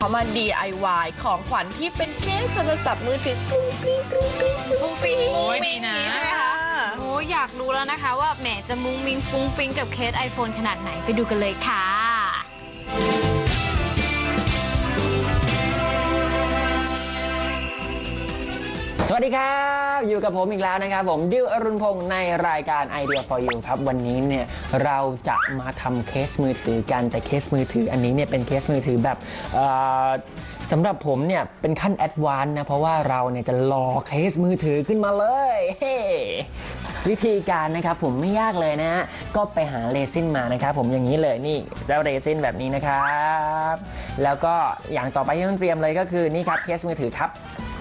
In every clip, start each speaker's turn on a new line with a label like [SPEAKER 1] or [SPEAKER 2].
[SPEAKER 1] เขามา DIY ของขวัญที่เป็นเคสโทรศัพท์มือถือกรุ้งกริ้งกรุ้งกริ้งกรุ้ง
[SPEAKER 2] ฟุ้งฟิ้ง
[SPEAKER 3] โอ้ย
[SPEAKER 2] ฟุ้งฟิ้ง
[SPEAKER 3] ดีนะ
[SPEAKER 2] ใช่ไหมคะโอ้ยอยากรู้แล้วนะคะว่าแหมจะมุ้งมิงฟุ้งฟิ้งกับเคส iPhone ขนาดไหนไปดูกันเลยค่ะ
[SPEAKER 4] สวัสดีครับ อยู่กับผมอีกแล้วนะครับผมดิวอรุณพงศ์ในรายการ Idea for You ครับ วันนี้เนี่ยเราจะมาทำเคสมือถือกันแต่เคสมือถืออันนี้เนี่ยเป็นเคสมือถือแบบสำหรับผมเนี่ยเป็นขั้นแอดวานซ์นะ เพราะว่าเราเนี่ยจะรอเคสมือถือขึ้นมาเลยเฮ้วิธีการนะครับผมไม่ยากเลยนะฮะก็ไปหาเรซินมานะครับผมอย่างนี้เลยนี่เจ้าเรซินแบบนี้นะครับ แล้วก็อย่างต่อไปที่ต้องเตรียมเลยก็คือนี่ครับเคสมือถือครับ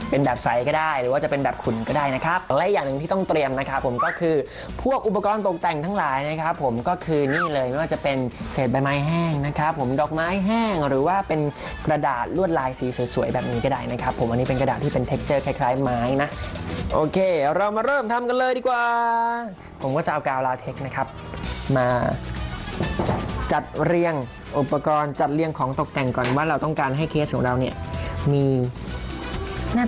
[SPEAKER 4] เป็นแบบใสก็ได้ หรือว่าจะเป็นแบบขุ่นก็ได้นะครับและอย่างหนึ่งที่ต้องเตรียมนะครับผมก็คือพวกอุปกรณ์ตกแต่งทั้งหลายนะครับผมก็คือนี่เลยไม่ว่าจะเป็นเศษใบไม้แห้งนะครับผมดอกไม้แห้งหรือว่าเป็นกระดาษลวดลายสีสวยๆแบบนี้ก็ได้นะครับผมอันนี้เป็นกระดาษที่เป็น t e x t อร์คล้ายๆไม้นะโอเค เรามาเริ่มทำกันเลยดีกว่า ผมก็จะเอากาวลาเท็กนะครับ มาจัดเรียงอุปกรณ์จัดเรียงของตกแต่งก่อนว่าเราต้องการให้เคสของเราเนี่ยมี หน้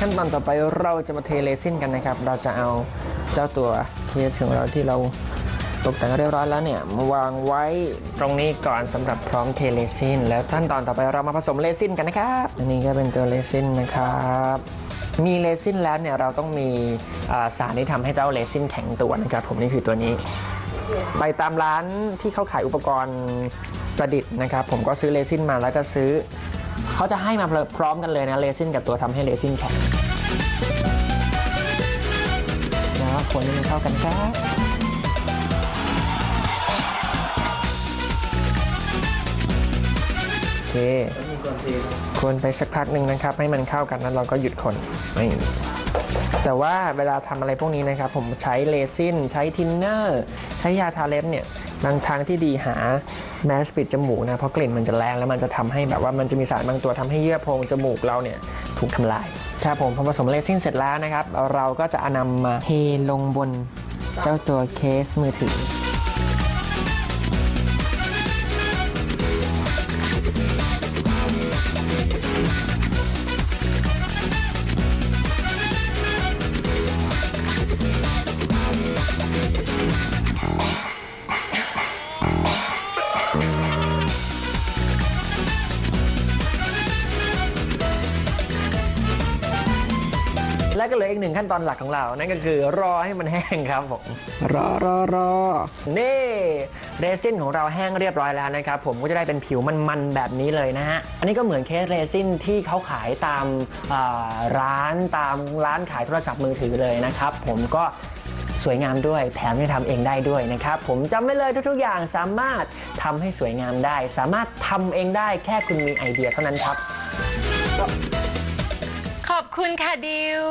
[SPEAKER 4] ขั้นตอนต่อไปเราจะมาเทเลซินกันนะครับ เราจะเอาเจ้าตัวเคสของเราที่เราตกแต่งเรียบร้อยแล้วเนี่ยมาวางไว้ตรงนี้ก่อนสำหรับพร้อมเทเลซินแล้วขั้นตอนต่อไปเรามาผสมเลซินกันนะครับอันนี้ก็เป็นตัวเลซินนะครับมีเลซินแล้วเนี่ยเราต้องมีสารที่ทำให้เจ้าเลซินแข็งตัวนะครับ ผมนี่คือตัวนี้ ไปตามร้านที่เขาขายอุปกรณ์ประดิษฐ์นะครับ ผมก็ซื้อเลซินมาแล้วก็ซื้อ เขาจะให้มาพร้อมกันเลยนะเลซินกับตัวทำให้เลซินแข็งแล้วคนให้มันเข้ากันครับโอเคคนไปสักพักหนึ่งนะครับ ให้มันเข้ากันแล้วเราก็หยุดคนนี่แต่ว่าเวลาทำอะไรพวกนี้นะครับ ผมใช้เลซินใช้ทินเนอร์ ใช้ยาทาเล็บเนี่ย บางทางที่ดีหาแมสปิดจมูกนะเพราะกลิ่นมันจะแรงแล้วมันจะทำให้แบบว่ามันจะมีสารบางตัวทำให้เยื่อโพรงจมูกเราเนี่ยถูกทำลายครับผมพอผสมเลซิ่งเสร็จแล้วนะครับ เราก็จะนำนำมาเทลงบนเจ้าตัวเคสมือถือ และก็เหลืออีกหนึ่งขั้นตอนหลักของเรา นั่นก็คือรอให้มันแห้งครับผม รอรอรอนี่เรซินของเราแห้งเรียบร้อยแล้วนะครับ ผมก็จะได้เป็นผิวมันๆแบบนี้เลยนะฮะ อันนี้ก็เหมือนเคสเรซินที่เขาขายตามอ่าร้านตามร้านขายโทรศัพท์มือถือเลยนะครับ ผมก็สวยงามด้วยแถมยังทำเองได้ด้วยนะครับ ผมจำไว้เลยทุกๆ อย่างสามารถทำให้สวยงามได้ สามารถทำเองได้แค่คุณมีไอเดียเท่านั้นครับ
[SPEAKER 2] ขอบ คุณค่ะดิว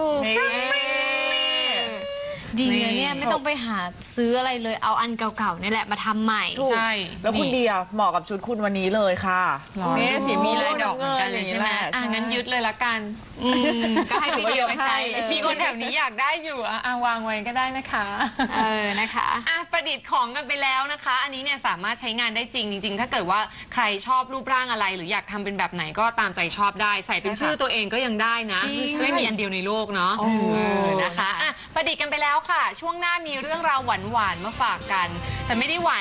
[SPEAKER 2] ดีนะเนี่ยไม่ต้องไปหาซื้ออะไรเลยเอาอันเก่าๆนี่แหละมาทำใหม่
[SPEAKER 1] ถูก
[SPEAKER 3] ใช่
[SPEAKER 1] แล้วคุณ
[SPEAKER 3] นี่
[SPEAKER 1] เดียเหมาะกับชุดคุณวันนี้เลยค่ะ
[SPEAKER 3] หรอ
[SPEAKER 1] เนี่ยสี
[SPEAKER 3] มี
[SPEAKER 1] มี
[SPEAKER 3] ลา
[SPEAKER 1] ลายย
[SPEAKER 3] ด
[SPEAKER 1] ด
[SPEAKER 3] อ
[SPEAKER 1] อกก
[SPEAKER 3] เหมือนกันเลยใช่ไหมอะงั้นยึดเลยละกัน
[SPEAKER 2] อืมก็ให้พี่เดียวไปใช้เลย
[SPEAKER 3] มีคนแถวนี้อยากได้อยู่อะอะวางไว้ก็ได้นะคะ
[SPEAKER 2] เออนะคะ
[SPEAKER 3] อะประดิษฐ์ของกันไปแล้วนะคะ อันนี้เนี่ยสามารถใช้งานได้จริงจริงๆ ถ้าเกิดว่าใครชอบรูปร่างอะไร หรืออยากทำเป็นแบบไหนก็ตามใจชอบได้ ใส่เป็นชื่อตัวเองก็ยังได้นะ
[SPEAKER 2] จริง
[SPEAKER 3] ไม่มีอันเดียวในโลกเนาะ
[SPEAKER 2] โอ้
[SPEAKER 3] เออนะคะอะประดิษฐ์กันไปแล้วค่ะ ช่วงหน้ามีเรื่องราวหวานๆมาฝากกัน แต่ไม่ได้หวาน